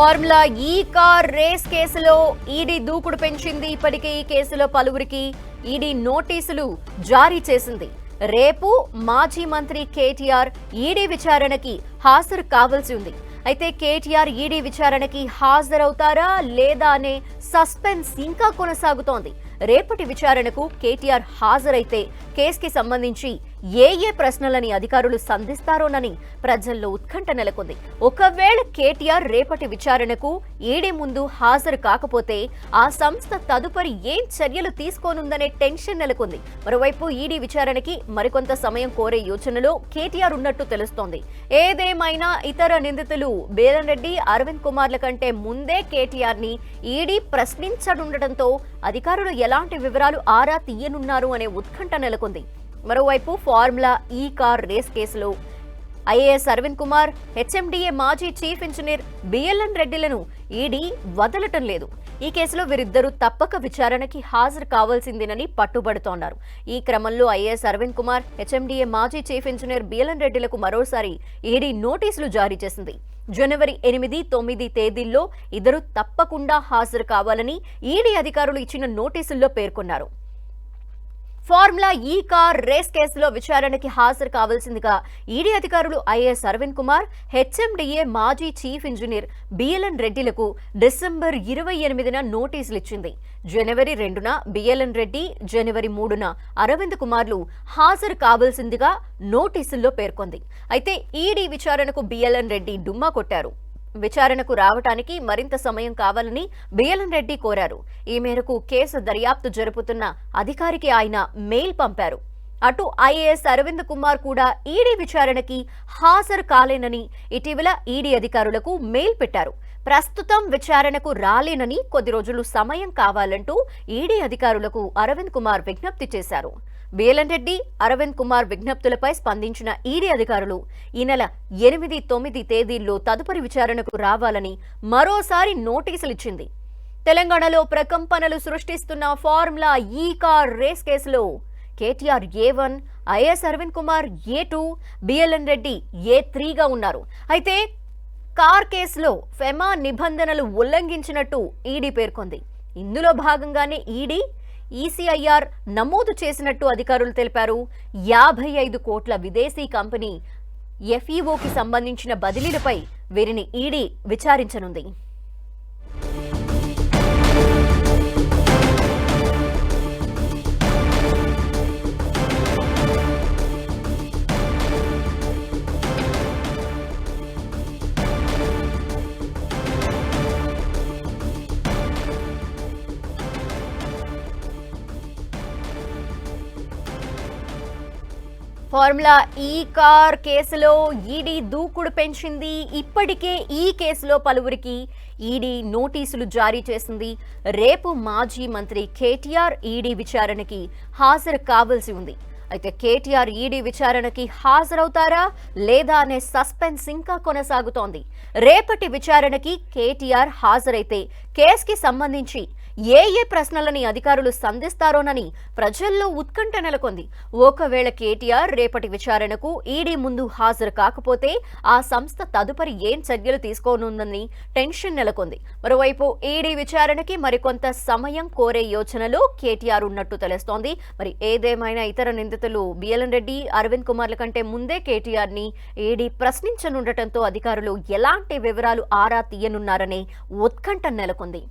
Formula E car race కేసులో ED దూకుడు పెంచింది. ఇప్పటికే ఈ కేసులో పలువురికి ఈడీ నోటీసులు జారీ చేసింది. రేపు మాజీ మంత్రి కేటీఆర్ ఈడీ విచారణకి హాజరు కావాల్సి ఉంది. అయితే కేటీఆర్ ఈడీ విచారణకి హాజరవుతారా లేదా అనే సస్పెన్స్ ఇంకా కొనసాగుతోంది. రేపటి విచారణకు కేటీఆర్ హాజరైతే కేసుకి సంబంధించి ఏ ఏ ప్రశ్నలని అధికారులు సంధిస్తారోనని ప్రజల్లో ఉత్కంఠ నెలకొంది. ఒకవేళ కేటీఆర్ రేపటి విచారణకు ఈడీ ముందు హాజరు కాకపోతే ఆ సంస్థ తదుపరి ఏం చర్యలు తీసుకోనుందనే టెన్షన్ నెలకొంది. మరోవైపు ఈడీ విచారణకి మరికొంత సమయం కోరే యోచనలో కేటీఆర్ ఉన్నట్టు తెలుస్తోంది. ఏదేమైనా ఇతర నిందితులు బేలన్ రెడ్డి అరవింద్ కుమార్ల కంటే ముందే కేటీఆర్ని ఈడీ ప్రశ్నించనుండటంతో అధికారులు ఎలాంటి వివరాలు ఆరా తీయనున్నారు అనే ఉత్కంఠ నెలకొంది. మరోవైపు ఫార్ములా ఈ కార్ రేస్ కేసులో ఐఏఎస్ అరవింద్ కుమార్ హెచ్ఎండిఏ మాజీ చీఫ్ ఇంజనీర్ బిఎల్ఎన్ రెడ్డిలను ఈడీ వదలటం లేదు. ఈ కేసులో వీరిద్దరూ తప్పక విచారణకి హాజరు కావాల్సిందేనని పట్టుబడుతోన్నారు ఈ క్రమంలో ఐఏఎస్ అరవింద్ కుమార్ హెచ్ఎండిఏ మాజీ చీఫ్ ఇంజనీర్ బిఎల్ఎన్ రెడ్డిలకు మరోసారి ఈడీ నోటీసులు జారీ చేసింది. జనవరి ఎనిమిది తొమ్మిది తేదీల్లో ఇద్దరు తప్పకుండా హాజరు కావాలని ఈడీ అధికారులు ఇచ్చిన నోటీసుల్లో పేర్కొన్నారు. ఫార్ములా ఈ కార్ రేస్ కేసులో విచారణకి హాజరు కావాల్సిందిగా ఈడీ అధికారులు ఐఏఎస్ అరవింద్ కుమార్ హెచ్ఎండిఏ మాజీ చీఫ్ ఇంజనీర్ బిఎల్ఎన్ రెడ్డిలకు డిసెంబర్ ఇరవై ఎనిమిదిన నోటీసులు ఇచ్చింది. జనవరి రెండున బిఎల్ఎన్ రెడ్డి జనవరి మూడున అరవింద్ కుమార్లు హాజరు కావాల్సిందిగా నోటీసుల్లో పేర్కొంది. అయితే ఈడీ విచారణకు బిఎల్ఎన్ రెడ్డి డుమ్మా కొట్టారు. విచారణకు రావటానికి మరింత సమయం కావాలని బిఎల్ఎన్ రెడ్డి కోరారు. ఈ మేరకు కేసు దర్యాప్తు జరుపుతున్న అధికారికి ఆయన మెయిల్ పంపారు. అటు ఐఏఎస్ అరవింద్ కుమార్ కూడా ఈడీ విచారణకి హాజరు కాలేనని ఇటీవల ఈడీ అధికారులకు మెయిల్ పెట్టారు. ప్రస్తుతం విచారణకు రాలేనని కొద్ది రోజులు సమయం కావాలంటూ ఈడీ అధికారులకు అరవింద్ కుమార్ విజ్ఞప్తి చేశారు. వేలన్ రెడ్డి అరవింద్ కుమార్ విజ్ఞప్తులపై స్పందించిన ఈడీ అధికారులు ఈ నెల ఎనిమిది తొమ్మిది తేదీల్లో తదుపరి విచారణకు రావాలని మరోసారి నోటీసులు ఇచ్చింది తెలంగాణలో ప్రకంపనలు సృష్టిస్తున్న ఫార్ములా ఈ కార్ రేస్ కేసులో KTR A one IAS Arvind Kumar A two BLN Reddy A త్రీగా ఉన్నారు. అయితే కార్ కేసులో ఫెమా నిబంధనలు ఉల్లంఘించినట్టు ఈడీ పేర్కొంది. ఇందులో భాగంగానే ఈడీ ఈసీఐఆర్ నమోదు చేసినట్టు అధికారులు తెలిపారు. యాభై ఐదు కోట్ల విదేశీ కంపెనీ ఎఫ్ఈఓకి సంబంధించిన బదిలీలపై వీరిని ఈడీ విచారించనుంది. ఫార్ములా ఈ కార్ కేసులో ఈడీ దూకుడు పెంచింది. ఇప్పటికే ఈ కేసులో పలువురికి ఈడీ నోటీసులు జారీ చేసింది. రేపు మాజీ మంత్రి కేటీఆర్ ఈడీ విచారణకి హాజరు కావాల్సి ఉంది. అయితే కేటీఆర్ ఈడీ విచారణకి హాజరవుతారా లేదా అనే సస్పెన్స్ ఇంకా కొనసాగుతోంది. రేపటి విచారణకి కేటీఆర్ హాజరైతే కేసుకి సంబంధించి ఏ ఏ ప్రశ్నలని అధికారులు సంధిస్తారోనని ప్రజల్లో ఉత్కంఠ నెలకొంది. ఒకవేళ కేటీఆర్ రేపటి విచారణకు ఈడీ ముందు హాజరు కాకపోతే ఆ సంస్థ తదుపరి ఏం చర్యలు తీసుకోనుందని టెన్షన్ నెలకొంది. మరోవైపు ఈడీ విచారణకి మరికొంత సమయం కోరే యోచనలో కేటీఆర్ ఉన్నట్టు తెలుస్తోంది. మరి ఏదేమైనా ఇతర నిందితులు బిఎల్ఎన్ రెడ్డి అరవింద్ కుమార్ల కంటే ముందే కేటీఆర్ని ఈడీ ప్రశ్నించనుండటంతో అధికారులు ఎలాంటి వివరాలు ఆరా తీయనున్నారనే ఉత్కంఠ నెలకొంది.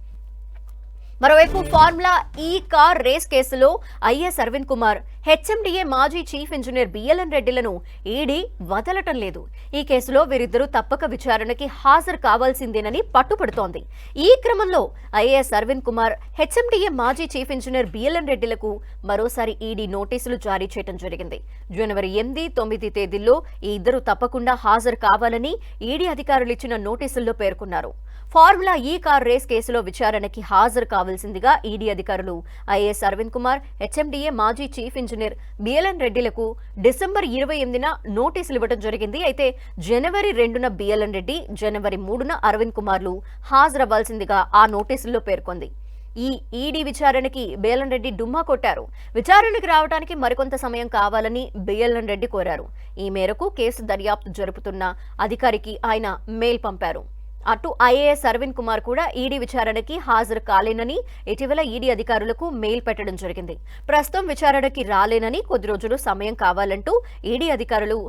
మరోవైపు ఫార్ములా ఈ కార్ రేస్ కేసులో ఐఎస్ అరవింద్ కుమార్ హెచ్ఎండిఏ మాజీ చీఫ్ ఇంజనీర్ బిఎల్ఎన్ రెడ్డిలను ఈడీ వదలటం లేదు. ఈ కేసులో వీరిద్దరూ తప్పక విచారణకి హాజరు కావాల్సిందేనని పట్టుపడుతోంది. ఈ క్రమంలో ఐఏఎస్ అరవింద్ కుమార్ హెచ్ఎండిఏ మాజీ చీఫ్ ఇంజనీర్ బిఎల్ఎన్ రెడ్డిలకు మరోసారి ఈడీ నోటీసులు జారీ చేయడం జరిగింది. జనవరి ఎనిమిది తొమ్మిది తేదీల్లో ఈ ఇద్దరు తప్పకుండా హాజరు కావాలని ఈడీ అధికారులు ఇచ్చిన నోటీసుల్లో పేర్కొన్నారు. ఫార్ములా ఈ కార్ రేస్ కేసులో విచారణకి హాజరు కావాలి కావాల్సిందిగా ఈడీ అధికారులు. ఐఏఎస్ అరవింద్ కుమార్ హెచ్ఎండిఏ మాజీ చీఫ్ ఇంజనీర్ బిఎల్ఎన్ రెడ్డిలకు డిసెంబర్ ఇరవై ఎనిమిదిన నోటీసులు ఇవ్వడం జరిగింది. అయితే జనవరి రెండున బిఎల్ఎన్ రెడ్డి జనవరి మూడున అరవింద్ కుమార్లు హాజరవ్వాల్సిందిగా ఆ నోటీసుల్లో పేర్కొంది. ఈ ఈడీ విచారణకి బేలన్ రెడ్డి డుమ్మా కొట్టారు. విచారణకి రావడానికి మరికొంత సమయం కావాలని బేలన్ రెడ్డి కోరారు. ఈ మేరకు కేసు దర్యాప్తు జరుపుతున్న అధికారికి ఆయన మెయిల్ పంపారు. అటు ఐఏఎస్ అరవింద్ కుమార్ కూడా ఈడీ విచారణకి హాజరు కాలేనని ఇటీవల ఈడీ అధికారులకు మెయిల్ పెట్టడం జరిగింది. ప్రస్తుతం విచారణకి రాలేనని కొద్ది రోజులు సమయం కావాలంటూ ఈడీ అధికారులు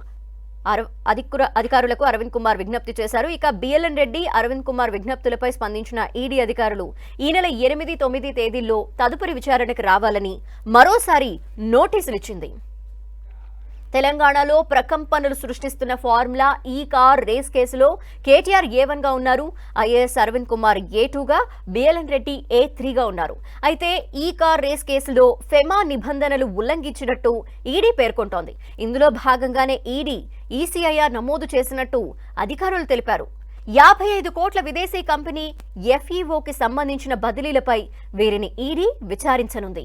అధికారులకు అరవింద్ కుమార్ విజ్ఞప్తి చేశారు. ఇక బిఎల్ఎన్ రెడ్డి అరవింద్ కుమార్ విజ్ఞప్తులపై స్పందించిన ఈడీ అధికారులు ఈ నెల ఎనిమిది తొమ్మిది తేదీల్లో తదుపరి విచారణకు రావాలని మరోసారి నోటీసులు ఇచ్చింది తెలంగాణలో ప్రకంపనలు సృష్టిస్తున్న ఫార్ములా ఈ కార్ రేస్ కేసులో కేటీఆర్ ఏ గా ఉన్నారు ఐఏఎస్ అరవింద్ కుమార్ ఏ టూగా బిఎల్ఎన్ రెడ్డి ఏ త్రీగా ఉన్నారు. అయితే ఈ కార్ రేస్ కేసులో ఫెమా నిబంధనలు ఉల్లంఘించినట్టు ఈడీ పేర్కొంటోంది. ఇందులో భాగంగానే ఈడీ ఈసీఐఆర్ నమోదు చేసినట్టు అధికారులు తెలిపారు. యాభై ఐదు కోట్ల విదేశీ కంపెనీ ఎఫ్ఈఓకి సంబంధించిన బదిలీలపై వీరిని ఈడీ విచారించనుంది.